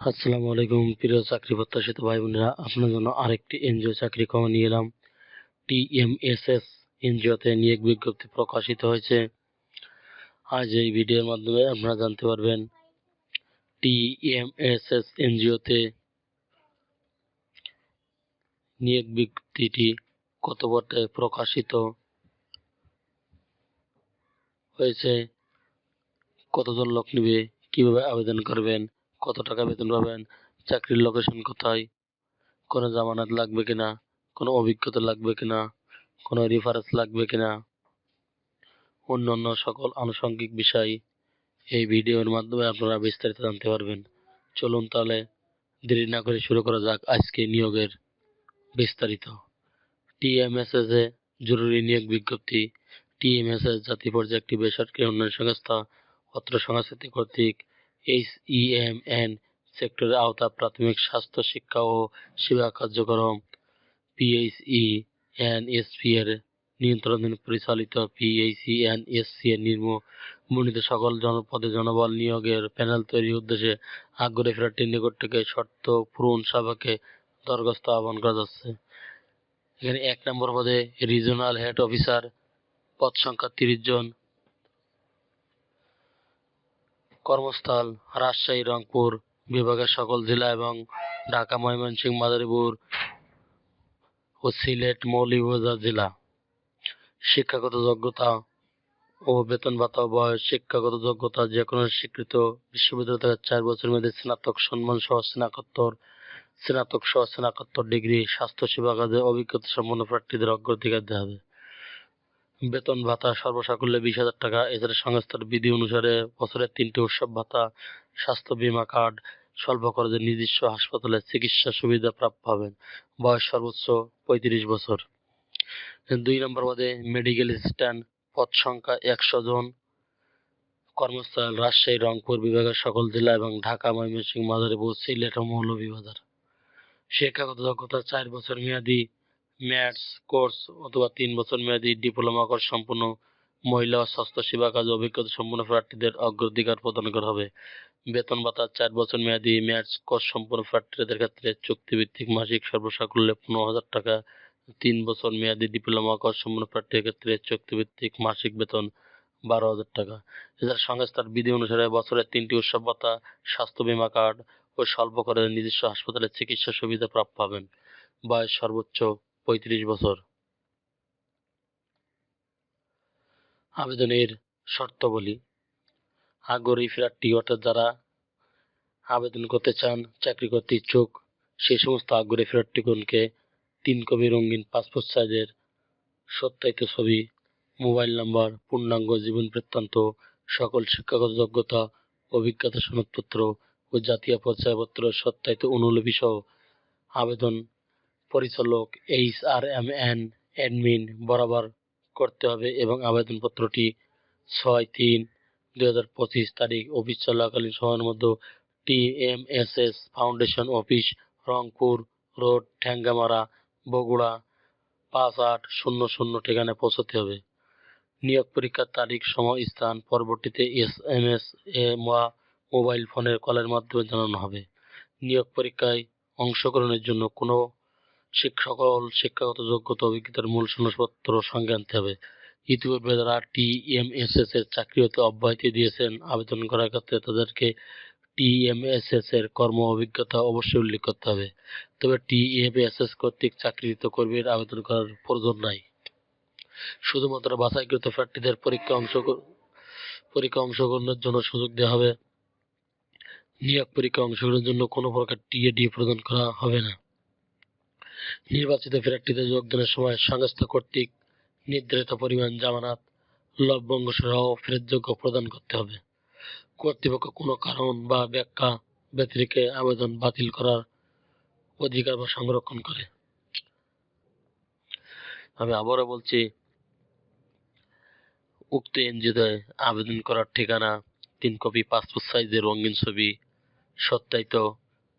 আসসালামু আলাইকুম, প্রিয় চাকরি প্রত্যাশিত ভাই বোনেরা। আপনার জন্য আরেকটি এনজিও চাকরি খবর নিয়ে এলাম। টিএমএসএস এনজিওতে নিয়োগ বিজ্ঞপ্তি প্রকাশিত হয়েছে। আজ এই ভিডিওর মাধ্যমে আপনারা জানতে পারবেন, টিএমএসএস এনজিওতে নিয়োগ বিজ্ঞপ্তিটি কত পর্যায়ে প্রকাশিত হয়েছে, কতজন লোক নেবে, কীভাবে আবেদন করবেন কত টাকা বেতন পাবেন? চাকরির লোকেশন কোথায়? কোনো জামানত লাগবে কিনা? কোনো অভিজ্ঞতা লাগবে কিনা? কোনো রেফারেন্স লাগবে কিনা? অন্যান্য সকল আনুষঙ্গিক বিষয় এই ভিডিওর মাধ্যমে আপনারা বিস্তারিত জানতে পারবেন। চলুন তাহলে দেরি না করে শুরু করা যাক আজকে নিয়োগের বিস্তারিত। টিএমএসএস এ জরুরি নিয়োগ বিজ্ঞপ্তি। টিএমএসএস জাতীয় পর্যায়ে একটি বেসরকারি উন্নয়ন সংস্থা, অত্র সংস্থাটি কর্তৃক এইচইএমএন সেক্টরের আওতা প্রাথমিক স্বাস্থ্য শিক্ষা ও সেবা কার্যক্রম পিএইচই এনএসপি এর নিয়ন্ত্রণাধীন পরিচালিত পিএইচই এনএসসি এর নির্ম মনোনীত সকল জনপদে জনবল নিয়োগের প্যানেল তৈরির উদ্দেশ্যে আগ্রহী প্রার্থীর নিকট থেকে শর্ত পূরণ সভাকে দরখাস্ত আহ্বান করা যাচ্ছে। এখানে এক নম্বর পদে রিজনাল হেড অফিসার, পদ সংখ্যা তিরিশ জন কর্মস্থল, রাজশাহী, রংপুর বিভাগের সকল জেলা এবং ঢাকা, ময়মনসিংহ, মাদারীপুর ও সিলেট মৌলভীবাজার জেলা। শিক্ষাগত যোগ্যতা ও বেতন ভাতা বয়স, শিক্ষাগত যোগ্যতা যে কোনো স্বীকৃত বিশ্ববিদ্যালয় থেকে চার বছরের মেয়াদী স্নাতক সম্মান সহ স্নাতকোত্তর স্নাতক সহ স্নাতকোত্তর ডিগ্রি, স্বাস্থ্যসেবা কাজে অভিজ্ঞতা সম্পন্ন প্রার্থীদের অগ্রাধিকার দেওয়া হবে। বেতন ভাতা, সর্বসাকুল্যে বিশ হাজার টাকা। এছাড়া সংস্থার বিধি অনুসারে বছরের তিনটি উৎসব ভাতা, স্বাস্থ্য বীমা কার্ড, স্বল্প খরচে নিজস্ব হাসপাতালে চিকিৎসা সুবিধা প্রাপ্য হবেন। বয়স সর্বোচ্চ পঁয়ত্রিশ বছর। দুই নম্বর পদে মেডিকেল অ্যাসিস্ট্যান্ট, পদ সংখ্যা একশো জন। কর্মস্থল রাজশাহী, রংপুর বিভাগের সকল জেলা এবং ঢাকা, ময়মনসিংহ, মাদারীপুর, সিলেট ও মৌলভীবাজার। শিক্ষাগত যোগ্যতা চার বছর মেয়াদী। ম্যাথস কোর্স অথবা তিন বছর মেয়াদী ডিপ্লোমা কোর্স সম্পূর্ণ মহিলা ও স্বাস্থ্য সেবা কাজে অভিজ্ঞতা সম্পন্ন প্রার্থীদের অগ্রাধিকার প্রদান করা হবে। বেতন ভাতা, চার বছর মেয়াদী ম্যাথস কোর্স সম্পন্ন প্রার্থীদের ক্ষেত্রে চুক্তিভিত্তিক মাসিক সর্বসাকুল্যে পনেরো হাজার টাকা, তিন বছর মেয়াদী ডিপ্লোমা কোর্স সম্পন্ন প্রার্থীর ক্ষেত্রে চুক্তিভিত্তিক মাসিক বেতন বারো হাজার টাকা। এছাড়া সংস্থার বিধি অনুসারে বছরের তিনটি উৎসব ভাতা, স্বাস্থ্য বীমা কার্ড ও স্বল্প করে নিজস্ব হাসপাতালে চিকিৎসা সুবিধা প্রাপ্য পাবেন। বয়স সর্বোচ্চ পঁয়ত্রিশ বছর। আবেদনের শর্তাবলী আগ্রহী প্রার্থী অর্থাৎ যারা আবেদন করতে চান, চাকরি করতে ইচ্ছুক সেই সমস্ত আগ্রহী প্রার্থীগণকে তিন কপি রঙিন পাসপোর্ট সাইজের সত্যায়িত ছবি, মোবাইল নাম্বার, পূর্ণাঙ্গ জীবন বৃত্তান্ত, সকল শিক্ষাগত যোগ্যতা, অভিজ্ঞতা সনদপত্র ও জাতীয় পরিচয়পত্র সত্যায়িত অনুলিপি সহ আবেদন পরিচালক H R M N admin বরাবর করতে হবে এবং আবেদনপত্রটি ছয় তিন দুই হাজার পঁচিশ তারিখ অফিস চলাকালীন সময়ের মধ্যে T M S S foundation office, Rangpur road Thengamara Bogura পাঁচ আট শূন্য শূন্য ঠিকানায় পৌঁছতে হবে। নিয়োগ পরীক্ষার তারিখ সময় স্থান পরবর্তীতে এস এম এস এ মোবাইল ফোনের কলের মাধ্যমে জানানো হবে। নিয়োগ পরীক্ষায় অংশগ্রহণের জন্য কোনো সকল শিক্ষাগত যোগ্যতা অভিজ্ঞতার মূল সনদপত্র সঙ্গে আনতে হবে। ইতিপূর্বে যারা টিএমএসএস এর চাকরি হতে অব্যাহতি দিয়েছেন, আবেদন করার ক্ষেত্রে তাদেরকে টিএমএসএস এর কর্ম অভিজ্ঞতা অবশ্যই উল্লেখ করতে হবে। তবে টিএমএসএস কর্তৃক চাকরিত কর্মীর আবেদন করার প্রয়োজন নাই। শুধুমাত্র বাছাইকৃত প্রার্থীদের পরীক্ষা অংশ পরীক্ষা অংশগ্রহণের জন্য সুযোগ দেওয়া হবে। নিয়োগ পরীক্ষা অংশগ্রহণের জন্য কোনো প্রকার টিএডি প্রদান করা হবে না। নির্বাচিত প্রার্থীদের যোগদানের সময় সংস্থা কর্তৃক নির্ধারিত পরিমাণ জামানত, লভ্যাংশ সহ ফেরতযোগ্য প্রদান করতে হবে। কর্তৃপক্ষ কোনো কারণ বা ব্যাখ্যা ব্যতিরেকে আবেদন বাতিল করার অধিকার বা সংরক্ষণ করে। আমি আবারও বলছি, উক্ত এনজিওতে আবেদন করার ঠিকানা, তিন কপি পাসপোর্ট সাইজের রঙিন ছবি, সত্যায়িত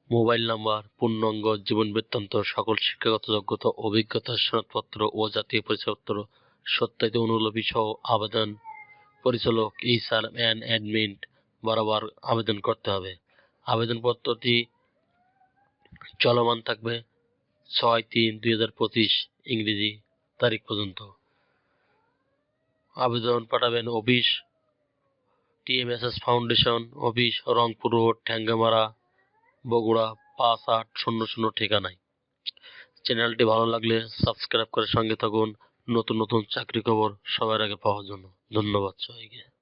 মোবাইল নাম্বার, পূর্ণাঙ্গ জীবন বৃত্তান্ত, সকল শিক্ষাগত যোগ্যতা, অভিজ্ঞতা সনদপত্র ও জাতীয় পরিচয়পত্র, সত্যায়িত অনুলিপি সহ আবেদন পরিচালক এইচআর অ্যান্ড অ্যাডমিন, বরাবর আবেদন করতে হবে। আবেদনপত্রটি চলমান থাকবে ছয় তিন দুই হাজার পঁচিশ ইংরেজি তারিখ পর্যন্ত। আবেদন পাঠাবেন office, TMSS foundation, office, Rangpur road Thengamara Bogura পাঁচ আট শূন্য শূন্য ঠিকানায়। চ্যানেলটি ভালো লাগলে সাবস্ক্রাইব করে সঙ্গে থাকুন। নতুন নতুন চাকরি খবর সবার আগে পাওয়ার জন্য। ধন্যবাদ সবাইকে।